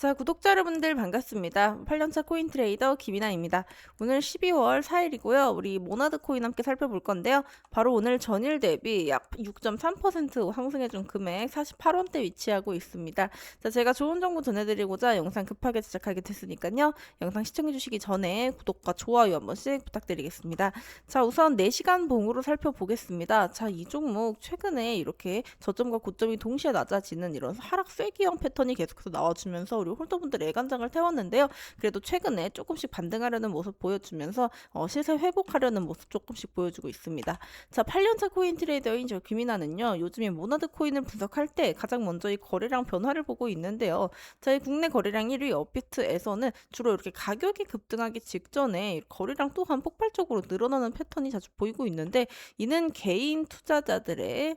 자, 구독자 여러분들 반갑습니다. 8년차 코인 트레이더 김이나입니다. 오늘 12월 4일이고요. 우리 모나드 코인 함께 살펴볼 건데요. 바로 오늘 전일 대비 약 6.3% 상승해준 금액 48원대 위치하고 있습니다. 자, 제가 좋은 정보 전해드리고자 영상 급하게 제작하게 됐으니까요. 영상 시청해주시기 전에 구독과 좋아요 한 번씩 부탁드리겠습니다. 자, 우선 4시간 봉으로 살펴보겠습니다. 자, 이 종목 최근에 이렇게 저점과 고점이 동시에 낮아지는 이런 하락 쐐기형 패턴이 계속해서 나와주면서 우리 홀더분들 애간장을 태웠는데요. 그래도 최근에 조금씩 반등하려는 모습 보여주면서 어, 시세 회복하려는 모습 조금씩 보여주고 있습니다. 자, 8년차 코인 트레이더인 저 김이나는요. 요즘에 모나드 코인을 분석할 때 가장 먼저 이 거래량 변화를 보고 있는데요. 저희 국내 거래량 1위 업비트에서는 주로 이렇게 가격이 급등하기 직전에 거래량 또한 폭발적으로 늘어나는 패턴이 자주 보이고 있는데 이는 개인 투자자들의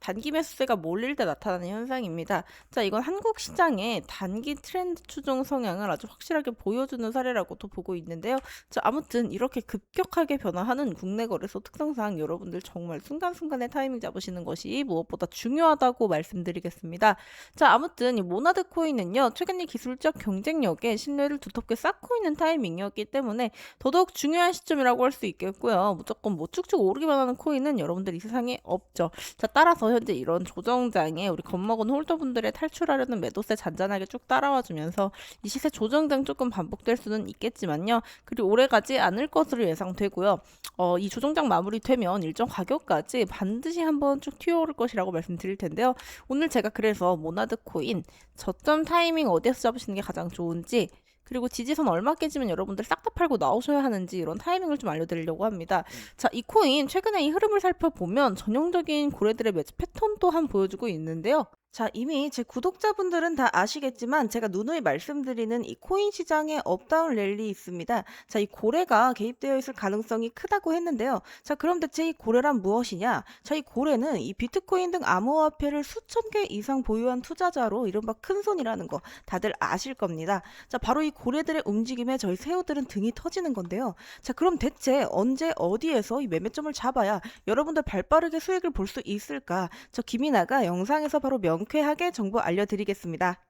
단기 매수세가 몰릴 때 나타나는 현상입니다. 자, 이건 한국 시장의 단기 트렌드 추종 성향을 아주 확실하게 보여주는 사례라고도 보고 있는데요. 자, 아무튼 이렇게 급격하게 변화하는 국내 거래소 특성상 여러분들 정말 순간순간의 타이밍 잡으시는 것이 무엇보다 중요하다고 말씀드리겠습니다. 자, 아무튼 이 모나드 코인은요, 최근 이 기술적 경쟁력에 신뢰를 두텁게 쌓고 있는 타이밍이었기 때문에 더더욱 중요한 시점이라고 할 수 있겠고요. 무조건 뭐 쭉쭉 오르기만 하는 코인은 여러분들 이 세상에 없죠. 자, 따라서 현재 이런 조정장에 우리 겁먹은 홀더분들의 탈출하려는 매도세 잔잔하게 쭉 따라와 주면서 이 시세 조정장 조금 반복될 수는 있겠지만요. 그리고 오래 가지 않을 것으로 예상되고요. 어, 이 조정장 마무리되면 일정 가격까지 반드시 한번 쭉 튀어오를 것이라고 말씀드릴 텐데요. 오늘 제가 그래서 모나드 코인 저점 타이밍 어디에서 잡으시는 게 가장 좋은지 그리고 지지선 얼마 깨지면 여러분들 싹 다 팔고 나오셔야 하는지 이런 타이밍을 좀 알려드리려고 합니다. 자, 이 코인 최근에 이 흐름을 살펴보면 전형적인 고래들의 매치 패턴 또한 보여주고 있는데요. 자, 이미 제 구독자분들은 다 아시겠지만 제가 누누이 말씀드리는 이 코인 시장에 업다운 랠리 있습니다. 자, 이 고래가 개입되어 있을 가능성이 크다고 했는데요. 자, 그럼 대체 이 고래란 무엇이냐? 자, 이 고래는 이 비트코인 등 암호화폐를 수천 개 이상 보유한 투자자로 이른바 큰손이라는 거 다들 아실 겁니다. 자, 바로 이 고래들의 움직임에 저희 새우들은 등이 터지는 건데요. 자, 그럼 대체 언제 어디에서 이 매매점을 잡아야 여러분들 발빠르게 수익을 볼 수 있을까? 저 김이나가 영상에서 바로 명 쾌하게 정보 알려드리겠습니다.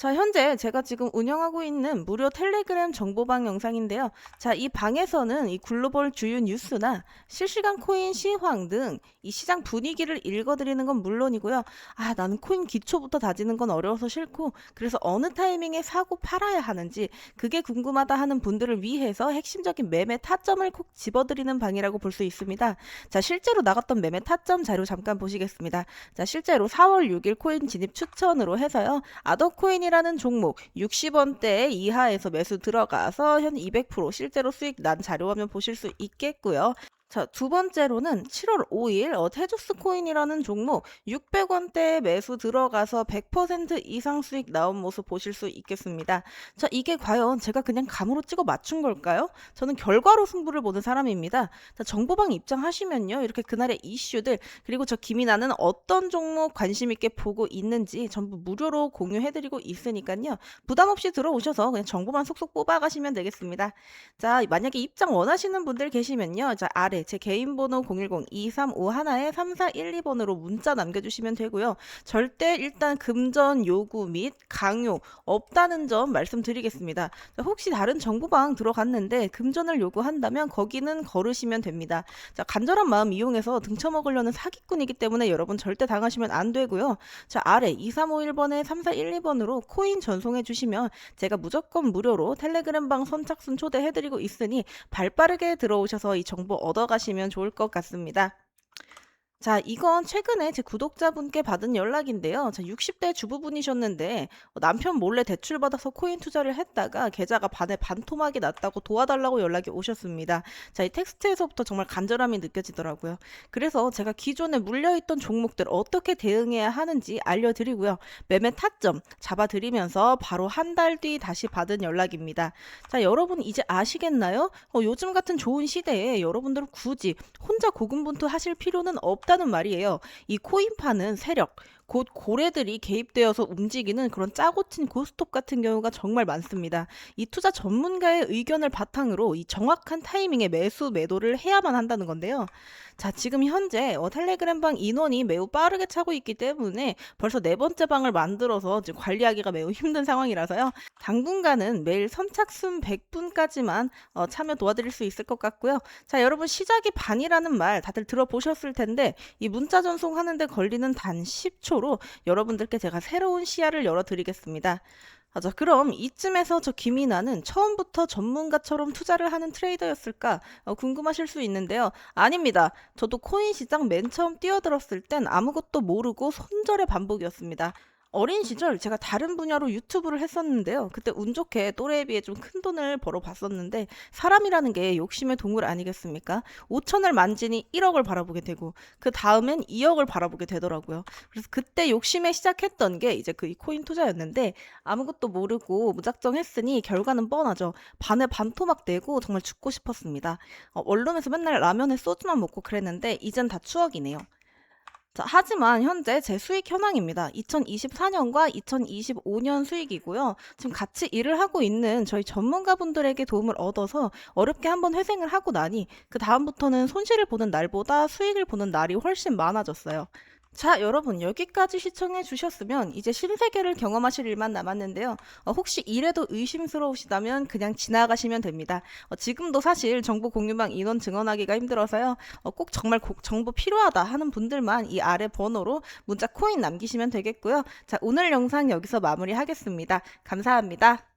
자, 현재 제가 지금 운영하고 있는 무료 텔레그램 정보방 영상인데요. 자, 이 방에서는 이 글로벌 주요 뉴스나 실시간 코인 시황 등 이 시장 분위기를 읽어드리는 건 물론이고요. 아, 나는 코인 기초부터 다지는 건 어려워서 싫고, 그래서 어느 타이밍에 사고 팔아야 하는지 그게 궁금하다 하는 분들을 위해서 핵심적인 매매 타점을 콕 집어드리는 방이라고 볼 수 있습니다. 자, 실제로 나갔던 매매 타점 자료 잠깐 보시겠습니다. 자, 실제로 4월 6일 코인 진입 추천으로 해서요. 아더코인이 코인이라는 종목 60원대 이하에서 매수 들어가서 현 200% 실제로 수익 난 자료 화면 보실 수 있겠고요. 자, 두 번째로는 7월 5일 어, 테조스 코인이라는 종목 600원대 매수 들어가서 100% 이상 수익 나온 모습 보실 수 있겠습니다. 자, 이게 과연 제가 그냥 감으로 찍어 맞춘 걸까요? 저는 결과로 승부를 보는 사람입니다. 자, 정보방 입장하시면요. 이렇게 그날의 이슈들 그리고 저 김이나는 어떤 종목 관심 있게 보고 있는지 전부 무료로 공유해 드리고 있으니까요. 부담 없이 들어오셔서 그냥 정보만 속속 뽑아 가시면 되겠습니다. 자, 만약에 입장 원하시는 분들 계시면요. 자, 아래 제 개인 번호 010-2351-3412번으로 문자 남겨주시면 되고요. 절대 일단 금전 요구 및 강요 없다는 점 말씀드리겠습니다. 자, 혹시 다른 정보방 들어갔는데 금전을 요구한다면 거기는 걸으시면 됩니다. 자, 간절한 마음 이용해서 등쳐먹으려는 사기꾼이기 때문에 여러분 절대 당하시면 안 되고요. 자, 아래 2351번에 3412번으로 코인 전송해 주시면 제가 무조건 무료로 텔레그램 방 선착순 초대해드리고 있으니 발빠르게 들어오셔서 이 정보 얻어 가시면 좋을 것 같습니다. 자, 이건 최근에 제 구독자분께 받은 연락인데요. 자, 60대 주부분이셨는데 어, 남편 몰래 대출받아서 코인 투자를 했다가 계좌가 반에 반토막이 났다고 도와달라고 연락이 오셨습니다. 자, 이 텍스트에서부터 정말 간절함이 느껴지더라고요. 그래서 제가 기존에 물려있던 종목들 어떻게 대응해야 하는지 알려드리고요. 매매 타점 잡아드리면서 바로 한 달 뒤 다시 받은 연락입니다. 자, 여러분 이제 아시겠나요? 어, 요즘 같은 좋은 시대에 여러분들은 굳이 혼자 고군분투 하실 필요는 없다. 없다는 말이에요. 이 코인파는 세력, 곧 고래들이 개입되어서 움직이는 그런 짜고 친 고스톱 같은 경우가 정말 많습니다. 이 투자 전문가의 의견을 바탕으로 이 정확한 타이밍에 매수 매도를 해야만 한다는 건데요. 자, 지금 현재 어, 텔레그램 방 인원이 매우 빠르게 차고 있기 때문에 벌써 네 번째 방을 만들어서 지금 관리하기가 매우 힘든 상황이라서요. 당분간은 매일 선착순 100분까지만 어, 참여 도와드릴 수 있을 것 같고요. 자, 여러분 시작이 반이라는 말 다들 들어보셨을 텐데 이 문자 전송하는데 걸리는 단 10초 로 여러분들께 제가 새로운 시야를 열어드리겠습니다. 아, 자, 그럼 이쯤에서 저 김이나는 처음부터 전문가처럼 투자를 하는 트레이더였을까 어, 궁금하실 수 있는데요. 아닙니다. 저도 코인 시장 맨 처음 뛰어들었을 땐 아무것도 모르고 손절의 반복이었습니다. 어린 시절 제가 다른 분야로 유튜브를 했었는데요. 그때 운 좋게 또래에 비해 좀 큰 돈을 벌어 봤었는데 사람이라는 게 욕심의 동물 아니겠습니까? 5천을 만지니 1억을 바라보게 되고 그 다음엔 2억을 바라보게 되더라고요. 그래서 그때 욕심에 시작했던 게 이제 그 이 코인 투자였는데 아무것도 모르고 무작정 했으니 결과는 뻔하죠. 반에 반토막 내고 정말 죽고 싶었습니다. 어, 원룸에서 맨날 라면에 소주만 먹고 그랬는데 이젠 다 추억이네요. 자, 하지만 현재 제 수익 현황입니다. 2024년과 2025년 수익이고요. 지금 같이 일을 하고 있는 저희 전문가분들에게 도움을 얻어서 어렵게 한번 회생을 하고 나니 그 다음부터는 손실을 보는 날보다 수익을 보는 날이 훨씬 많아졌어요. 자, 여러분 여기까지 시청해 주셨으면 이제 신세계를 경험하실 일만 남았는데요. 어, 혹시 이래도 의심스러우시다면 그냥 지나가시면 됩니다. 어, 지금도 사실 정보 공유망 인원 증언하기가 힘들어서요. 어, 꼭 정말 꼭 정보 필요하다 하는 분들만 이 아래 번호로 문자 코인 남기시면 되겠고요. 자, 오늘 영상 여기서 마무리하겠습니다. 감사합니다.